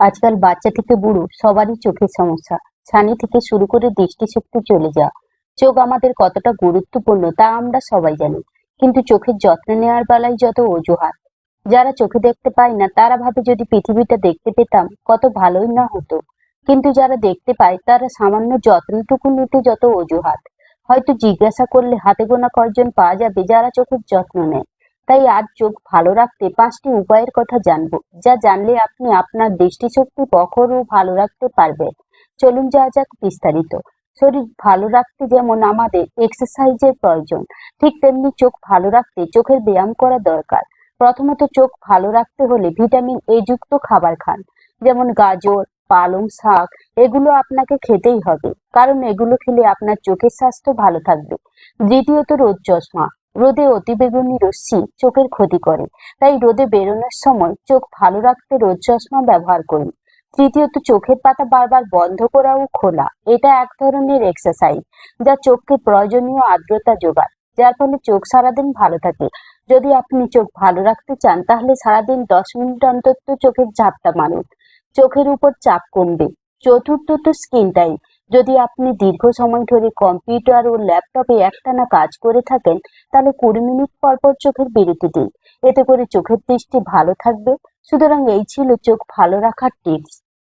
আজকাল বাচ্চা থেকে বুড়ো সবারই চোখের সমস্যা। ছানি থেকে শুরু করে দৃষ্টিশক্তি চলে যা চোখ আমাদের কতটা গুরুত্বপূর্ণ তা আমরা সবাই জানি, কিন্তু চোখের যত্ন নেওয়ার বেলায় যত অজুহাত। যারা চোখে দেখতে পায় না, তারা ভাবে যদি পৃথিবীটা দেখতে পেতাম, কত ভালোই না হতো। কিন্তু যারা দেখতে পায়, তারা সামান্য যত্নটুকু নিতে যত অজুহাত। হয়তো জিজ্ঞাসা করলে হাতে গোনা কয়েকজন পাওয়া যাবে যারা চোখের যত্ন নেয়। তাই আজ চোখ ভালো রাখতে পাঁচটি উপায়ের কথা জানব। যা জানলে আপনি আপনার দৃষ্টিশক্তি প্রখর ও ভালো রাখতে পারবেন। চলুন যাওয়া যাক বিস্তারিত। শরীর ভালো রাখতে যেমন আমাদের এক্সারসাইজের প্রয়োজন, ঠিক তেমনি চোখ ভালো রাখতে চোখের ব্যায়াম করা দরকার। প্রথমত চোখ ভালো রাখতে হলে ভিটামিন এ যুক্ত খাবার খান। যেমন গাজর, পালং শাক, এগুলো আপনাকে খেতেই হবে, কারণ এগুলো খেলে আপনার চোখের স্বাস্থ্য ভালো থাকবে। দ্বিতীয়ত রোদ চশমা। রোদে অতিবেগুনি রশ্মি চোখের ক্ষতি করে। তাই রোদে বেরোনোর সময় চোখ ভালো রাখতে রোদ চশমা ব্যবহার করুন তৃতীয়ত, চোখের পাতা বারবার বন্ধ করা ও খোলা। এটা এক ধরনের এক্সারসাইজ যা চোখকে প্রয়োজনীয় আর্দ্রতা যোগায়, যার ফলে চোখ সারাদিন ভালো থাকে। যদি আপনি চোখ ভালো রাখতে চান, তাহলে সারাদিন দশ মিনিট অন্তত চোখের ঝাপটা মারুন চোখের উপর চাপ কমবে। চতুর্থত স্ক্রিন টাইম। যদি আপনি দীর্ঘ সময় ধরে কম্পিউটার ও ল্যাপটপে একটানা কাজ করে থাকেন, তাহলে কুড়ি মিনিট পর পর চোখের বিরতি দিন। এতে করে চোখের দৃষ্টি ভালো থাকবে। সুতরাং এই ছিল চোখ ভালো রাখার টিপস